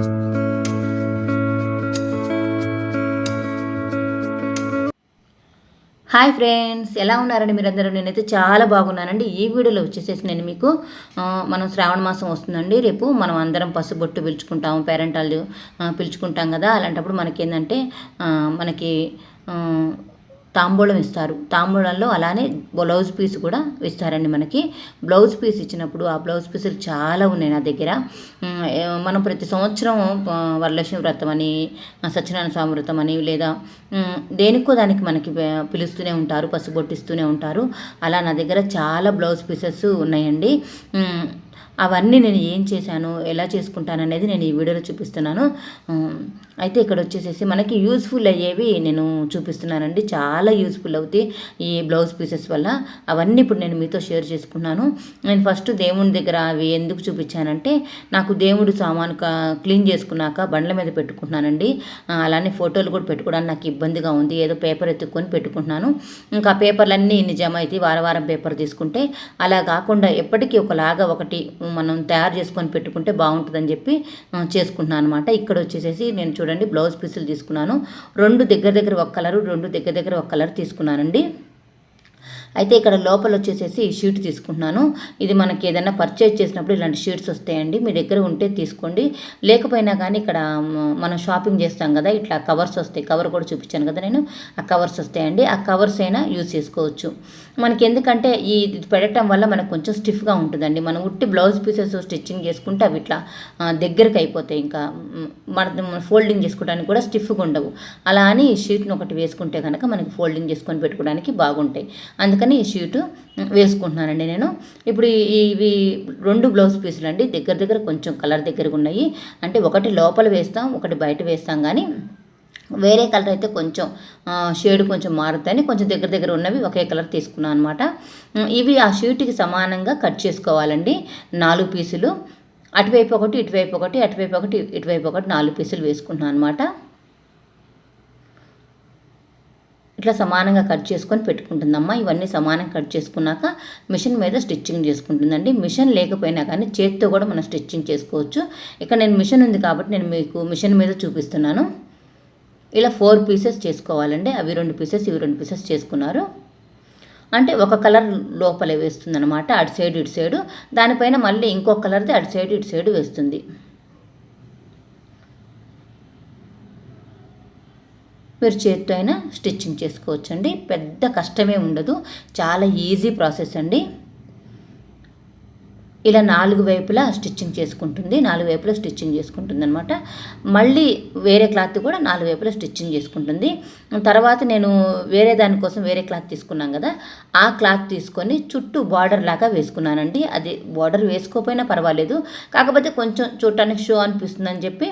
Hi friends ఎలా ఉన్నారండి మీరందరూ? నేనైతే చాలా బాగున్నానండి. ఈ వీడియోలో వచ్చేసేసి నేను మీకు మనం శ్రావణ మాసం వస్తుందండి. రేపు మనం అందరం పసుబొట్టు పిలుచుకుంటాము పేరెంటాలు పిలుచుకుంటాం కదా. అలాంటప్పుడు మనకి ఏంటంటే మనకి తాంబూలం ఇస్తారు. తాంబూలంలో అలానే బ్లౌజ్ పీస్ కూడా ఇస్తారండి మనకి. బ్లౌజ్ పీస్ ఇచ్చినప్పుడు ఆ బ్లౌజ్ పీసులు చాలా ఉన్నాయి నా దగ్గర. మనం ప్రతి సంవత్సరం వరలక్ష్మి వ్రతం అని సత్యనారాయణ స్వామి వ్రతం అని లేదా దేనికో దానికి మనకి పిలుస్తూనే ఉంటారు పసుబొట్టిస్తూనే ఉంటారు. అలా నా దగ్గర చాలా బ్లౌజ్ పీసెస్ ఉన్నాయండి. అవన్నీ నేను ఏం చేశాను ఎలా చేసుకుంటాను అనేది నేను ఈ వీడియోలో చూపిస్తున్నాను. అయితే ఇక్కడ వచ్చేసేసి మనకి యూస్ఫుల్ అయ్యేవి నేను చూపిస్తున్నానండి. చాలా యూస్ఫుల్ అవుతాయి ఈ బ్లౌజ్ పీసెస్ వల్ల. అవన్నీ ఇప్పుడు నేను మీతో షేర్ చేసుకున్నాను. నేను ఫస్ట్ దేవుని దగ్గర అవి ఎందుకు చూపించానంటే నాకు దేవుడు సామాను క్లీన్ చేసుకున్నాక బండ్ల మీద పెట్టుకుంటున్నానండి. అలానే ఫోటోలు కూడా పెట్టుకోవడానికి నాకు ఇబ్బందిగా ఉంది. ఏదో పేపర్ ఎత్తుక్కొని పెట్టుకుంటున్నాను. ఇంకా పేపర్లన్నీ నిజమైతే వారం వారం పేపర్ తీసుకుంటే అలా కాకుండా ఎప్పటికీ ఒకలాగా ఒకటి మనం తయారు చేసుకొని పెట్టుకుంటే బాగుంటుందని చెప్పి చేసుకుంటున్నాను అనమాట ఇక్కడ వచ్చేసేసి నేను చూడండి బ్లౌజ్ పీసులు తీసుకున్నాను. రెండు దగ్గర దగ్గర ఒక కలరు రెండు దగ్గర దగ్గర ఒక కలర్ తీసుకున్నానండి. అయితే ఇక్కడ లోపల వచ్చేసేసి ఈ షీట్ తీసుకుంటున్నాను. ఇది మనకి ఏదైనా పర్చేజ్ చేసినప్పుడు ఇలాంటి షీట్స్ వస్తాయండి. మీ దగ్గర ఉంటే తీసుకోండి. లేకపోయినా కానీ ఇక్కడ మనం షాపింగ్ చేస్తాం కదా ఇట్లా కవర్స్ వస్తాయి. కవర్ కూడా చూపించాను కదా నేను. ఆ కవర్స్ వస్తాయండి. ఆ కవర్స్ అయినా యూజ్ చేసుకోవచ్చు. మనకి ఎందుకంటే ఈ ఇది పెట్టడం వల్ల మనకు కొంచెం స్టిఫ్గా ఉంటుందండి. మనం ఉట్టి బ్లౌజ్ పీసెస్ స్టిచ్చింగ్ చేసుకుంటే అవి ఇట్లా దగ్గరకు అయిపోతాయి. ఇంకా మన ఫోల్డింగ్ చేసుకోవడానికి కూడా స్టిఫ్గా ఉండవు. అలా అని ఈ షీట్ని ఒకటి వేసుకుంటే కనుక మనకి ఫోల్డింగ్ చేసుకొని పెట్టుకోవడానికి బాగుంటాయి. అందుకని ఈ షీటు వేసుకుంటున్నానండి నేను. ఇప్పుడు ఇవి రెండు బ్లౌజ్ పీసులు అండి దగ్గర దగ్గర కొంచెం కలర్ దగ్గరగా ఉన్నాయి. అంటే ఒకటి లోపల వేస్తాం ఒకటి బయట వేస్తాం. కానీ వేరే కలర్ అయితే కొంచెం షేడ్ కొంచెం మారుతాయని కొంచెం దగ్గర దగ్గర ఉన్నవి ఒకే కలర్ తీసుకున్నాను అనమాట ఇవి ఆ షీట్కి సమానంగా కట్ చేసుకోవాలండి. నాలుగు పీసులు. అటువైపు ఒకటి ఇటువైపు ఒకటి అటువైపు ఒకటి ఇటువైపు ఒకటి నాలుగు పీసులు వేసుకుంటున్నాను అనమాట ఇట్లా సమానంగా కట్ చేసుకొని పెట్టుకుంటుందమ్మా. ఇవన్నీ సమానంగా కట్ చేసుకున్నాక మిషన్ మీద స్టిచ్చింగ్ చేసుకుంటుందండి. మిషన్ లేకపోయినా కానీ చేతితో కూడా మనం స్టిచ్చింగ్ చేసుకోవచ్చు. ఇక్కడ నేను మిషన్ ఉంది కాబట్టి నేను మీకు మిషన్ మీద చూపిస్తున్నాను. ఇలా ఫోర్ పీసెస్ చేసుకోవాలండి. అవి రెండు పీసెస్ ఇవి రెండు పీసెస్ చేసుకున్నారు. అంటే ఒక కలర్ లోపలే వేస్తుంది అనమాట అటు సైడ్ ఇటు సైడు దానిపైన మళ్ళీ ఇంకో కలర్ది అటు సైడ్ ఇటు సైడు వేస్తుంది. మీరు చేతితో అయినా స్టిచ్చింగ్ చేసుకోవచ్చండి. పెద్ద కష్టమే ఉండదు. చాలా ఈజీ ప్రాసెస్ అండి. ఇలా నాలుగు వైపులా స్టిచ్చింగ్ చేసుకుంటుంది నాలుగు వైపులా స్టిచ్చింగ్ చేసుకుంటుంది అనమాట మళ్ళీ వేరే క్లాత్ కూడా నాలుగు వైపులా స్టిచ్చింగ్ చేసుకుంటుంది. తర్వాత నేను వేరే దానికోసం వేరే క్లాత్ తీసుకున్నాం కదా ఆ క్లాత్ తీసుకొని చుట్టూ బార్డర్ లాగా వేసుకున్నానండి. అది బార్డర్ వేసుకోపోయినా పర్వాలేదు. కాకపోతే కొంచెం చూడటానికి షో అనిపిస్తుందని చెప్పి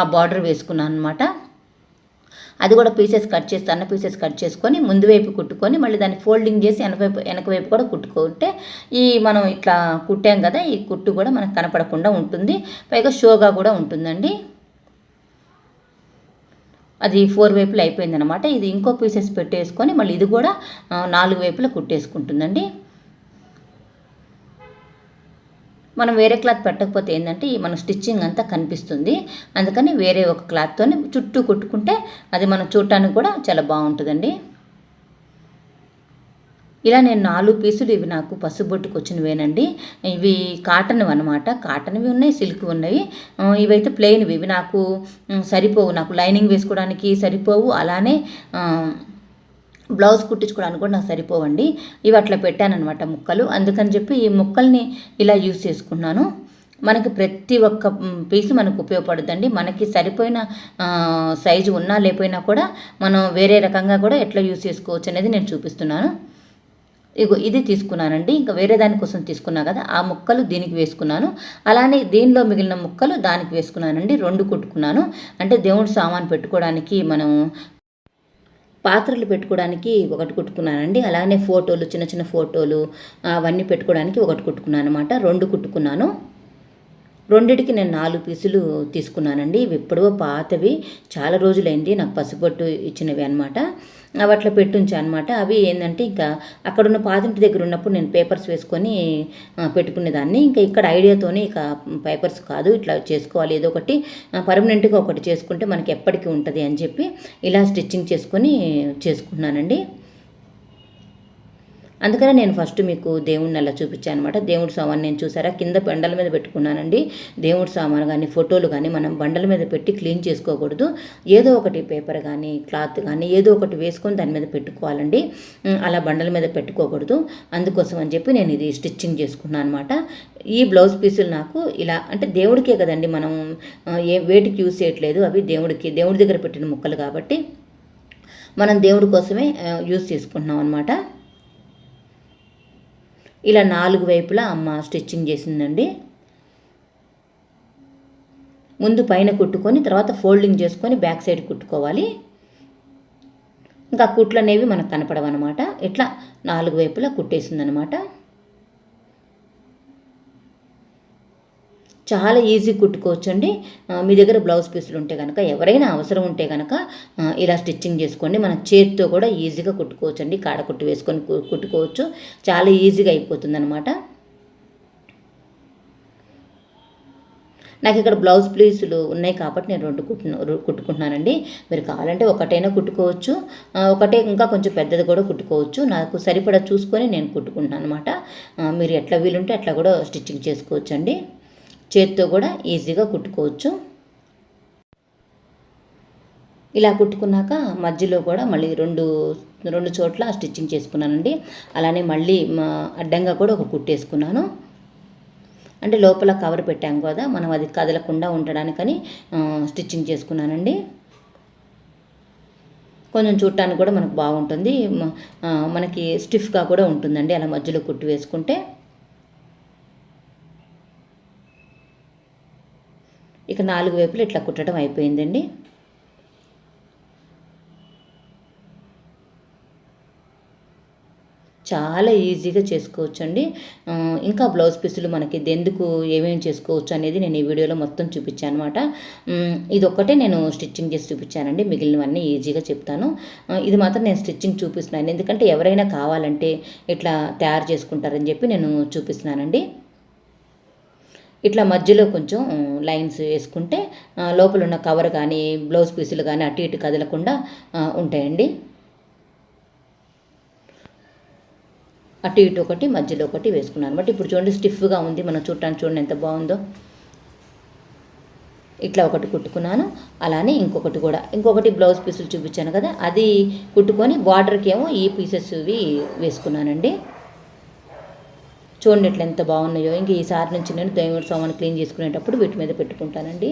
ఆ బార్డర్ వేసుకున్నాను అనమాట అది కూడా పీసెస్ కట్ చేసి అన్న పీసెస్ కట్ చేసుకొని ముందు వైపు కుట్టుకొని మళ్ళీ దాన్ని ఫోల్డింగ్ చేసి వెనకవైపు వెనకవైపు వెనక వైపు కూడా కుట్టుకుంటే ఈ మనం ఇట్లా కుట్టాం కదా ఈ కుట్టు కూడా మనకు కనపడకుండా ఉంటుంది. పైగా షోగా కూడా ఉంటుందండి. అది ఫోర్ వైపులు అయిపోయింది అనమాట ఇది ఇంకో పీసెస్ పెట్టేసుకొని మళ్ళీ ఇది కూడా నాలుగు వైపులా కుట్టేసుకుంటుందండి. మనం వేరే క్లాత్ పెట్టకపోతే ఏంటంటే ఈ మన స్టిచ్చింగ్ అంతా కనిపిస్తుంది. అందుకని వేరే ఒక క్లాత్తో చుట్టూ కుట్టుకుంటే అది మనం చూడటానికి కూడా చాలా బాగుంటుందండి. ఇలా నేను నాలుగు పీసులు ఇవి నాకు పసుబొట్టుకు వచ్చినవేనండి. ఇవి కాటన్వి అనమాట కాటన్వి ఉన్నాయి సిల్క్ ఉన్నాయి. ఇవైతే ప్లెయిన్వి ఇవి నాకు సరిపోవు. నాకు లైనింగ్ వేసుకోవడానికి సరిపోవు. అలానే బ్లౌజ్ కుట్టించుకోవడానికి కూడా నాకు సరిపోవండి. ఇవి అట్లా పెట్టానమాట ముక్కలు. అందుకని చెప్పి ఈ ముక్కల్ని ఇలా యూజ్ చేసుకున్నాను. మనకి ప్రతి ఒక్క పీస్ మనకు ఉపయోగపడుతుందండి మనకి సరిపోయిన సైజు ఉన్నా లేకపోయినా కూడా మనం వేరే రకంగా కూడా ఎట్లా యూజ్ చేసుకోవచ్చు అనేది నేను చూపిస్తున్నాను. ఇగో ఇది తీసుకున్నానండి. ఇంకా వేరే దానికోసం తీసుకున్నా కదా ఆ ముక్కలు దీనికి వేసుకున్నాను. అలానే దీనిలో మిగిలిన ముక్కలు దానికి వేసుకున్నానండి. రెండు కుట్టుకున్నాను. అంటే దేవుడు సామాన్ పెట్టుకోవడానికి మనం పాత్రలు పెట్టుకోవడానికి ఒకటి కుట్టుకున్నానండి. అలానే ఫోటోలు చిన్న చిన్న ఫోటోలు అవన్నీ పెట్టుకోవడానికి ఒకటి కుట్టుకున్నాను అనమాట రెండు కుట్టుకున్నాను. రెండిటికి నేను నాలుగు పీసులు తీసుకున్నానండి. ఇవి ఎప్పుడో పాతవి. చాలా రోజులైంది నాకు పసుపొట్టు ఇచ్చినవి అనమాట అవి అట్లా పెట్టుంచా అనమాట అవి ఏంటంటే ఇంకా అక్కడున్న పాతింటి దగ్గర ఉన్నప్పుడు నేను పేపర్స్ వేసుకొని పెట్టుకునేదాన్ని. ఇంకా ఇక్కడ ఐడియాతోనే ఇక పేపర్స్ కాదు. ఇట్లా చేసుకోవాలి. ఏదో ఒకటి పర్మనెంట్గా ఒకటి చేసుకుంటే మనకి ఎప్పటికీ ఉంటుంది అని చెప్పి ఇలా స్టిచ్చింగ్ చేసుకొని చేసుకున్నానండి అందుకనే నేను ఫస్ట్ మీకు దేవుడిని అలా చూపించాను అనమాట దేవుడి సామాన్ నేను చూసారా? కింద బండల మీద పెట్టుకున్నానండి. దేవుడి సామాన్ కానీ ఫోటోలు కానీ మనం బండల మీద పెట్టి క్లీన్ చేసుకోకూడదు. ఏదో ఒకటి పేపర్ కానీ క్లాత్ కానీ ఏదో ఒకటి వేసుకొని దాని మీద పెట్టుకోవాలండి. అలా బండల మీద పెట్టుకోకూడదు. అందుకోసం అని చెప్పి నేను ఇది స్టిచ్చింగ్ చేసుకున్నాను అనమాట ఈ బ్లౌజ్ పీసులు నాకు ఇలా అంటే దేవుడికే కదండి మనం ఏ వేటికి యూజ్ చేయట్లేదు అవి దేవుడికి దేవుడి దగ్గర పెట్టిన ముక్కలు కాబట్టి మనం దేవుడి కోసమే యూస్ యూజ్ చేసుకుంటున్నాం అనమాట ఇలా నాలుగు వైపులా అమ్మ స్టిచ్చింగ్ చేసిందండి. ముందు పైన కుట్టుకొని తర్వాత ఫోల్డింగ్ చేసుకొని బ్యాక్ సైడ్ కుట్టుకోవాలి. ఇంకా కుట్లు అనేవి మనకు కనపడవన్నమాట. ఇట్లా నాలుగు వైపులా కుట్టేసిందనమాట చాలా ఈజీ కుట్టుకోవచ్చు అండి మీ దగ్గర బ్లౌజ్ పీసులు ఉంటే కనుక ఎవరైనా అవసరం ఉంటే కనుక ఇలా స్టిచ్చింగ్ చేసుకోండి. మన చేతితో కూడా ఈజీగా కుట్టుకోవచ్చు అండి కాడ కుట్టు వేసుకొని కుట్టుకోవచ్చు. చాలా ఈజీగా అయిపోతుంది అనమాట నాకు ఇక్కడ బ్లౌజ్ ప్లీసులు ఉన్నాయి కాబట్టి నేను రెండు కుట్టు కుట్టుకుంటున్నానండి. మీరు కావాలంటే ఒకటైనా కుట్టుకోవచ్చు. ఒకటే ఇంకా కొంచెం పెద్దది కూడా కుట్టుకోవచ్చు. నాకు సరిపడా చూసుకొని నేను కుట్టుకుంటున్నాను అనమాట మీరు ఎట్లా వీలుంటే అట్లా కూడా స్టిచ్చింగ్ చేసుకోవచ్చు అండి చేత్తో కూడా ఈజీగా కుట్టుకోవచ్చు. ఇలా కుట్టుకున్నాక మధ్యలో కూడా మళ్ళీ రెండు రెండు చోట్ల స్టిచ్చింగ్ చేసుకున్నానండి. అలానే మళ్ళీ అడ్డంగా కూడా ఒక కుట్టేసుకున్నాను అంటే లోపల కవర్ పెట్టాం కదా మనం అది కదలకుండా ఉండడానికని స్టిచ్చింగ్ చేసుకున్నానండి. కొంచెం చూడటానికి కూడా మనకు బాగుంటుంది. మనకి స్టిఫ్గా కూడా ఉంటుందండి అలా మధ్యలో కుట్టి వేసుకుంటే. ఇక నాలుగు వైపులు ఇట్లా కుట్టడం అయిపోయిందండి. చాలా ఈజీగా చేసుకోవచ్చు అండి ఇంకా బ్లౌజ్ పీసులు మనకి ఇది ఎందుకు ఏమేమి చేసుకోవచ్చు అనేది నేను ఈ వీడియోలో మొత్తం చూపించాను అనమాట ఇది ఒక్కటే నేను స్టిచ్చింగ్ చేసి చూపించానండి. మిగిలినవన్నీ ఈజీగా చెప్తాను. ఇది మాత్రం నేను స్టిచ్చింగ్ చూపిస్తున్నాను. ఎందుకంటే ఎవరైనా కావాలంటే ఇట్లా తయారు చేసుకుంటారని చెప్పి నేను చూపిస్తున్నానండి. ఇట్లా మధ్యలో కొంచెం లైన్స్ వేసుకుంటే లోపల ఉన్న కవర్ కానీ బ్లౌజ్ పీసులు కానీ అటు ఇటు కదలకుండా ఉంటాయండి. అటు ఇటు ఒకటి మధ్యలో ఒకటి వేసుకున్నాను బట్ ఇప్పుడు చూడండి స్టిఫ్గా ఉంది. మనం చూడటానికి చూడండి ఎంత బాగుందో. ఇట్లా ఒకటి కుట్టుకున్నాను. అలానే ఇంకొకటి కూడా. ఇంకొకటి బ్లౌజ్ పీసులు చూపించాను కదా అది కుట్టుకొని బార్డర్కి ఏమో ఈ పీసెస్ ఇవి వేసుకున్నానండి. చూడండి ఇట్లా ఎంత బాగున్నాయో. ఇంక ఈసారి నుంచి నేను దేవుడి సామాన్ క్లీన్ చేసుకునేటప్పుడు వీటి మీద పెట్టుకుంటానండి.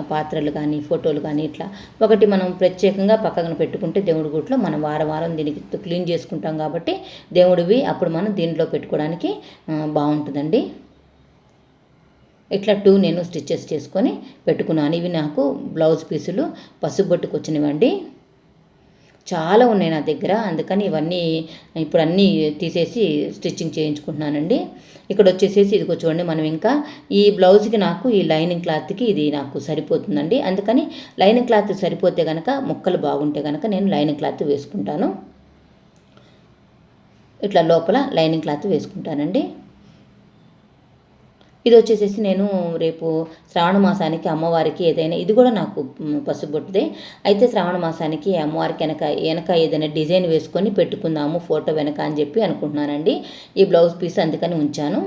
ఆ పాత్రలు కానీ ఫోటోలు కానీ ఇట్లా. ఒకటి మనం ప్రత్యేకంగా పక్కన పెట్టుకుంటే దేవుడి గుట్లో మనం వారం వారం దీనికి క్లీన్ చేసుకుంటాం కాబట్టి దేవుడివి అప్పుడు మనం దీంట్లో పెట్టుకోవడానికి బాగుంటుందండి. ఇట్లా టూ నేను స్టిచ్చెస్ చేసుకొని పెట్టుకున్నాను. ఇవి నాకు బ్లౌజ్ పీసులు పసుపు బొట్టుకు వచ్చినవండి. చాలా ఉన్నాయి నా దగ్గర. అందుకని ఇవన్నీ ఇప్పుడు అన్నీ తీసేసి స్టిచ్చింగ్ చేయించుకుంటున్నానండి. ఇక్కడ వచ్చేసేసి ఇదిగో చూడండి మనం ఇంకా ఈ బ్లౌజ్కి నాకు ఈ లైనింగ్ క్లాత్కి ఇది నాకు సరిపోతుందండి. అందుకని లైనింగ్ క్లాత్ సరిపోతే కనుక ముక్కలు బాగుంటే కనుక నేను లైనింగ్ క్లాత్ వేసుకుంటాను. ఇట్లా లోపల లైనింగ్ క్లాత్ వేసుకుంటానండి. ఇది వచ్చేసేసి నేను రేపు శ్రావణ మాసానికి అమ్మవారికి ఏదైనా ఇది కూడా నాకు పసుబొట్టుదే అయితే శ్రావణ మాసానికి అమ్మవారికి వెనక వెనక ఏదైనా డిజైన్ వేసుకొని పెట్టుకుందాము ఫోటో వెనక అని చెప్పి అనుకుంటున్నానండి. ఈ బ్లౌజ్ పీస్ అందుకని ఉంచాను.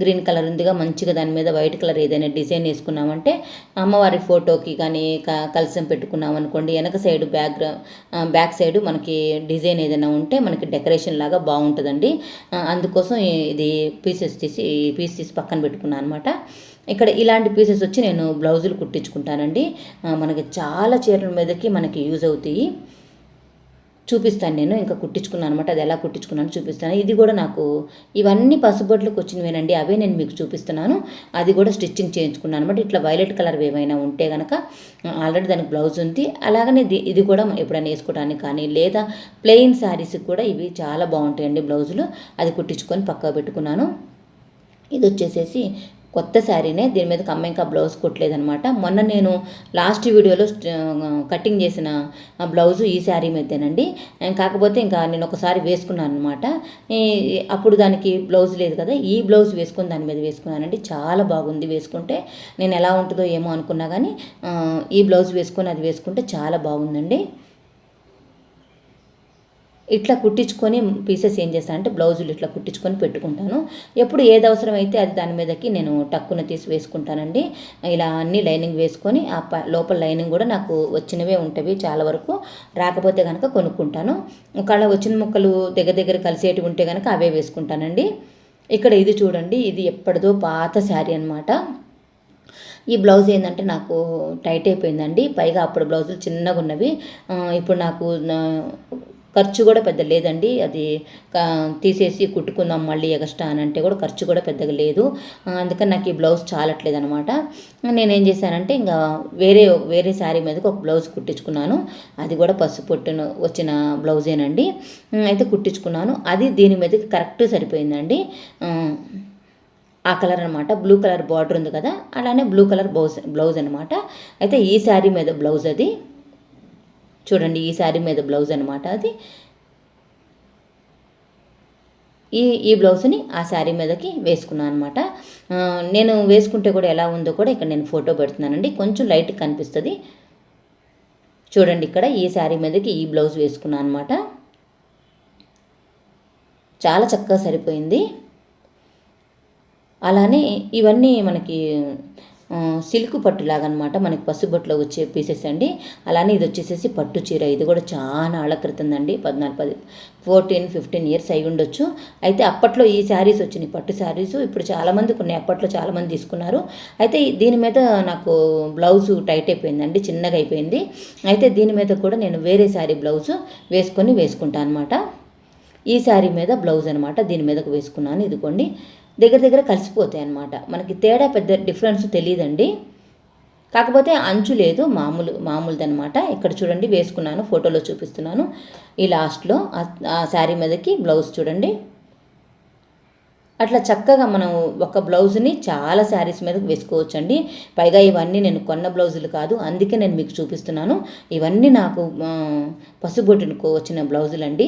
గ్రీన్ కలర్ ఉందిగా మంచిగా దాని మీద వైట్ కలర్ ఏదైనా డిజైన్ వేసుకున్నామంటే అమ్మవారి ఫోటోకి కానీ క- కలసం పెట్టుకున్నాం అనుకోండి వెనక సైడ్ బ్యాక్ బ్యాక్ సైడ్ మనకి డిజైన్ ఏదైనా ఉంటే మనకి డెకరేషన్ లాగా బాగుంటుందండి. అందుకోసం ఇది పీసెస్ తీసి పీస్ తీసి పక్కన పెట్టుకున్నాను అనమాట ఇక్కడ ఇలాంటి పీసెస్ వచ్చి నేను బ్లౌజులు కుట్టించుకుంటానండి. మనకి చాలా చీరల మీదకి మనకి యూజ్ అవుతాయి. చూపిస్తాను నేను ఇంకా కుట్టించుకున్నాను అనమాట అది ఎలా కుట్టించుకున్నాను చూపిస్తాను. ఇది కూడా నాకు ఇవన్నీ పసుబొట్లకు వచ్చినవేనండి అవే నేను మీకు చూపిస్తున్నాను. అది కూడా స్టిచ్చింగ్ చేయించుకున్నాను అనమాట ఇట్లా వైలెట్ కలర్ ఏమైనా ఉంటే కనుక ఆల్రెడీ దానికి బ్లౌజ్ ఉంది. అలాగనే ఇది కూడా ఎప్పుడైనా వేసుకోవడానికి కానీ లేదా ప్లెయిన్ శారీస్కి కూడా ఇవి చాలా బాగుంటాయండి బ్లౌజులు. అది కుట్టించుకొని పక్కకు పెట్టుకున్నాను. ఇది వచ్చేసేసి కొత్త శారీనే దీని మీద కమ్మ ఇంకా బ్లౌజ్ కుట్టలేదనమాట మొన్న నేను లాస్ట్ వీడియోలో కటింగ్ చేసిన బ్లౌజు ఈ శారీ మీదేనండి. కాకపోతే ఇంకా నేను ఒకసారి వేసుకున్నాను అనమాట అప్పుడు దానికి బ్లౌజ్ లేదు కదా ఈ బ్లౌజ్ వేసుకొని దాని మీద వేసుకున్నానండి. చాలా బాగుంది వేసుకుంటే. నేను ఎలా ఉంటుందో ఏమో అనుకున్నా కానీ ఈ బ్లౌజ్ వేసుకొని అది వేసుకుంటే చాలా బాగుందండి. ఇట్లా కుట్టించుకొని పీసెస్ ఏం చేస్తాను అంటే బ్లౌజులు ఇట్లా కుట్టించుకొని పెట్టుకుంటాను. ఎప్పుడు ఏది అవసరమైతే అది దాని మీదకి నేను టక్కున తీసి వేసుకుంటానండి. ఇలా అన్ని లైనింగ్ వేసుకొని ఆ లోపల లైనింగ్ కూడా నాకు వచ్చినవే ఉంటవి చాలా వరకు. రాకపోతే కనుక కొనుక్కుంటాను. ఒకవేళ వచ్చిన ముక్కలు దగ్గర దగ్గర కలిసేటివి ఉంటే కనుక అవే వేసుకుంటానండి. ఇక్కడ ఇది చూడండి ఇది ఎప్పటిదో పాత శారీ అనమాట ఈ బ్లౌజ్ ఏంటంటే నాకు టైట్ అయిపోయిందండి. పైగా అప్పుడు బ్లౌజులు చిన్నగా ఉన్నవి ఇప్పుడు నాకు ఖర్చు కూడా పెద్ద లేదండి. అది తీసేసి కుట్టుకుందాం మళ్ళీ ఎగస్ట్రా అని అంటే కూడా ఖర్చు కూడా పెద్దగా లేదు. అందుకని నాకు ఈ బ్లౌజ్ చాలట్లేదు అనమాట నేనేం చేశానంటే ఇంకా వేరే వేరే శారీ మీదకి ఒక బ్లౌజ్ కుట్టించుకున్నాను. అది కూడా పసుపు పొట్టును వచ్చిన బ్లౌజేనండి. అయితే కుట్టించుకున్నాను. అది దీని మీదకి కరెక్ట్ సరిపోయిందండి. ఆ కలర్ అనమాట. బ్లూ కలర్ బార్డర్ ఉంది కదా అలానే బ్లూ కలర్ బ్లౌజ్ బ్లౌజ్ అనమాట. అయితే ఈ శారీ మీద బ్లౌజ్ అది. చూడండి ఈ శారీ మీద బ్లౌజ్ అనమాట అది. ఈ ఈ బ్లౌజ్ని ఆ శారీ మీదకి వేసుకున్నాను అనమాట నేను వేసుకుంటే కూడా ఎలా ఉందో కూడా ఇక్కడ నేను ఫోటో పెడుతున్నానండి. కొంచెం లైట్ కనిపిస్తుంది. చూడండి ఇక్కడ ఈ శారీ మీదకి ఈ బ్లౌజ్ వేసుకున్నాను అనమాట చాలా చక్కగా సరిపోయింది. అలానే ఇవన్నీ మనకి సిల్క్ పట్టులాగా అనమాట మనకి పసుబొట్లో వచ్చే పీసెస్ అండి. అలానే ఇది వచ్చేసేసి పట్టు చీర. ఇది కూడా చాలా ఆళ్ళ క్రితందండి. పద్నాలుగు పది ఫోర్టీన్ ఫిఫ్టీన్ ఇయర్స్ అయి ఉండొచ్చు. అయితే అప్పట్లో ఈ శారీస్ వచ్చినాయి పట్టు శారీస్. ఇప్పుడు చాలామంది కొన్ని అప్పట్లో చాలామంది తీసుకున్నారు. అయితే దీని మీద నాకు బ్లౌజ్ టైట్ అయిపోయిందండి. చిన్నగా అయిపోయింది. అయితే దీని మీద కూడా నేను వేరే శారీ బ్లౌజ్ వేసుకొని వేసుకుంటాను అనమాట ఈ శారీ మీద బ్లౌజ్ అనమాట దీని మీదకు వేసుకున్నాను. ఇదిగోండి. దగ్గర దగ్గర కలిసిపోతాయి అన్నమాట. మనకి తేడా పెద్ద డిఫరెన్స్ తెలియదండి కాకపోతే అంచు లేదు మామూలు మామూలుది అనమాట ఇక్కడ చూడండి వేసుకున్నాను ఫోటోలో చూపిస్తున్నాను. ఈ లాస్ట్లో ఆ శారీ మీదకి బ్లౌజ్ చూడండి. అట్లా చక్కగా మనం ఒక బ్లౌజ్ని చాలా శారీస్ మీద వేసుకోవచ్చు అండి పైగా ఇవన్నీ నేను కొన్న బ్లౌజులు కాదు అందుకే నేను మీకు చూపిస్తున్నాను. ఇవన్నీ నాకు పసుబొట్టుకు వచ్చిన బ్లౌజులు అండి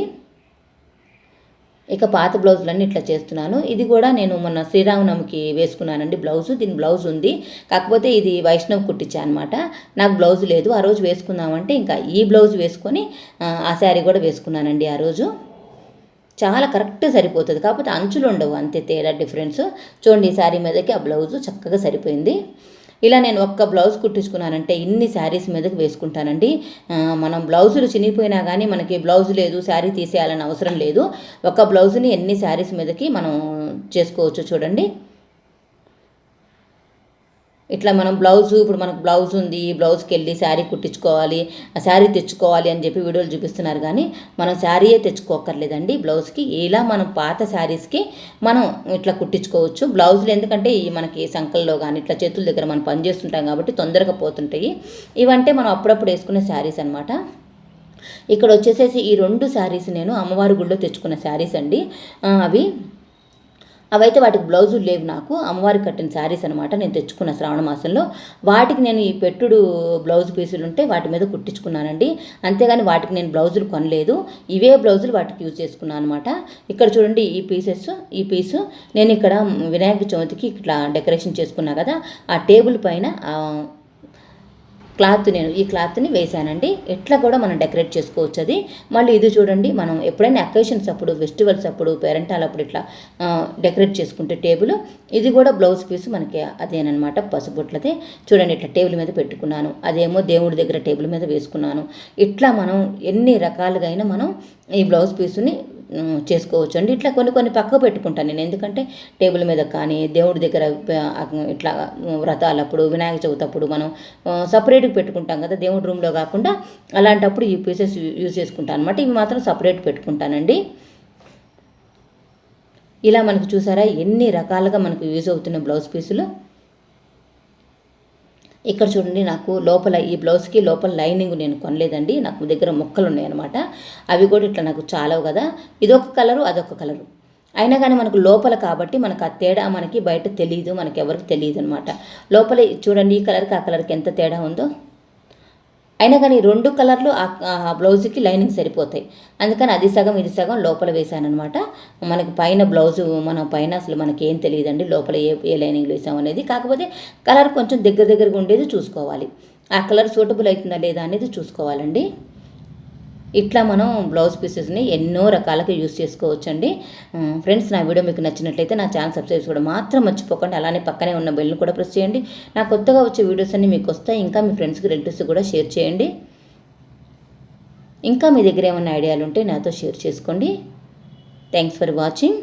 ఇక పాత బ్లౌజులన్నీ ఇట్లా చేస్తున్నాను. ఇది కూడా నేను మొన్న శ్రీరామనవమికి వేసుకున్నానండి బ్లౌజు. దీని బ్లౌజ్ ఉంది. కాకపోతే ఇది వైష్ణవ్ కుట్టించా అనమాట నాకు బ్లౌజ్ లేదు. ఆ రోజు వేసుకుందామంటే ఇంకా ఈ బ్లౌజ్ వేసుకొని ఆ శారీ కూడా వేసుకున్నానండి ఆ రోజు. చాలా కరెక్ట్ సరిపోతుంది. కాకపోతే అంచులు ఉండవు అంతే తేడా డిఫరెన్స్. చూడండి ఈ శారీ మీదకి ఆ బ్లౌజు చక్కగా సరిపోయింది. ఇలా నేను ఒక్క బ్లౌజ్ కుట్టించుకున్నానంటే ఇన్ని శారీస్ మీదకి వేసుకుంటానండి. మనం బ్లౌజులు చినిగిపోయినా కానీ మనకి బ్లౌజ్ లేదు శారీ తీసేయాలని అవసరం లేదు. ఒక బ్లౌజ్ని ఎన్ని శారీస్ మీదకి మనం చేసుకోవచ్చు చూడండి. ఇట్లా మనం బ్లౌజ్ ఇప్పుడు మనకు బ్లౌజ్ ఉంది బ్లౌజ్కి వెళ్ళి శారీ కుట్టించుకోవాలి ఆ శారీ తెచ్చుకోవాలి అని చెప్పి వీడియోలు చూపిస్తున్నారు కానీ మనం శారీయే తెచ్చుకోకర్లేదండి బ్లౌజ్కి ఇలా మనం పాత శారీస్కి మనం ఇట్లా కుట్టించుకోవచ్చు. బ్లౌజులు ఎందుకంటే ఈ మనకి సంకల్లో కానీ ఇట్లా చేతుల దగ్గర మనం పని చేస్తుంటాం కాబట్టి తొందరగా పోతుంటాయి. ఇవంటే మనం అప్పుడప్పుడు వేసుకునే శారీస్ అనమాట ఇక్కడ వచ్చేసేసి ఈ రెండు శారీస్ నేను అమ్మవారి గుళ్ళో తెచ్చుకున్న శారీస్ అండి. అవి అవైతే వాటికి బ్లౌజులు లేవు నాకు. అమ్మవారికి కట్టిన శారీస్ అనమాట నేను తెచ్చుకున్న శ్రావణ మాసంలో. వాటికి నేను ఈ పెట్టుడు బ్లౌజ్ పీసులు ఉంటే వాటి మీద కుట్టించుకున్నానండి. అంతేగాని వాటికి నేను బ్లౌజులు కొనలేదు. ఇవే బ్లౌజులు వాటికి యూజ్ చేసుకున్నాను అనమాట ఇక్కడ చూడండి ఈ పీసెస్ ఈ పీసు. నేను ఇక్కడ వినాయక చవితికి ఇట్లా డెకరేషన్ చేసుకున్నా కదా ఆ టేబుల్ పైన క్లాత్ నేను ఈ క్లాత్ని వేసానండి ఎట్లా కూడా మనం డెకరేట్ చేసుకోవచ్చు అది. మళ్ళీ ఇది చూడండి మనం ఎప్పుడైనా అకేషన్స్ అప్పుడు ఫెస్టివల్స్ అప్పుడు పేరెంటాల్ అప్పుడు ఇట్లా డెకరేట్ చేసుకుంటే టేబుల్. ఇది కూడా బ్లౌజ్ పీస్ మనకి అదేనమాట పసుబొట్లదే చూడండి ఇట్లా టేబుల్ మీద పెట్టుకున్నాను. అదేమో దేవుడి దగ్గర టేబుల్ మీద వేసుకున్నాను. ఇట్లా మనం ఎన్ని రకాలుగా అయినా మనం ఈ బ్లౌజ్ పీసుని చేసుకోవచ్చు అండి ఇట్లా కొన్ని కొన్ని పక్క పెట్టుకుంటాను నేను. ఎందుకంటే టేబుల్ మీద కానీ దేవుడి దగ్గర ఇట్లా వ్రతాలప్పుడు వినాయక చవితి అప్పుడు మనం సపరేట్గా పెట్టుకుంటాం కదా. దేవుడి రూమ్లో కాకుండా అలాంటప్పుడు ఈ పీసెస్ యూజ్ చేసుకుంటాను అనమాట ఇవి మాత్రం సపరేట్ పెట్టుకుంటానండి. ఇలా మనకు చూసారా? ఎన్ని రకాలుగా మనకు యూజ్ అవుతున్న బ్లౌజ్ పీసులు ఇక్కడ చూడండి నాకు లోపల ఈ బ్లౌజ్కి లోపల లైనింగ్ నేను కొనలేదండి. నాకు దగ్గర మొక్కలు ఉన్నాయన్నమాట. అవి కూడా ఇట్లా నాకు చాలవు కదా. ఇదొక కలరు అదొక కలరు అయినా కానీ మనకు లోపల కాబట్టి మనకు ఆ తేడా మనకి బయట తెలియదు మనకి ఎవరికి తెలియదు అనమాట లోపల చూడండి ఈ కలర్కి ఆ కలర్కి ఎంత తేడా ఉందో. అయినా కానీ రెండు కలర్లు ఆ- బ్లౌజ్కి లైనింగ్ సరిపోతాయి. అందుకని అది సగం ఇది సగం లోపల వేసాను అనమాట మనకి పైన బ్లౌజు మనం పైన అసలు మనకేం తెలియదండి లోపల ఏ ఏ లైనింగ్ వేసాం అనేది. కాకపోతే కలర్ కొంచెం దగ్గర దగ్గరగా ఉండేది చూసుకోవాలి. ఆ కలర్ సూటబుల్ అవుతుందా లేదా అనేది చూసుకోవాలండి. ఇట్లా మనం బ్లౌజ్ పీసెస్ని ఎన్నో రకాలుగా యూస్ చేసుకోవచ్చండి. అండి ఫ్రెండ్స్ నా వీడియో మీకు నచ్చినట్లయితే నా ఛానల్ సబ్స్క్రైబ్ కూడా మాత్రం మర్చిపోకండి. అలానే పక్కనే ఉన్న బెల్ని కూడా ప్రెస్ చేయండి. నా కొత్తగా వచ్చే వీడియోస్ అన్ని మీకు వస్తాయి. ఇంకా మీ ఫ్రెండ్స్కి రిలేటివ్స్ కూడా షేర్ చేయండి. ఇంకా మీ దగ్గర ఏమైనా ఐడియాలు ఉంటే నాతో షేర్ చేసుకోండి. Thanks for watching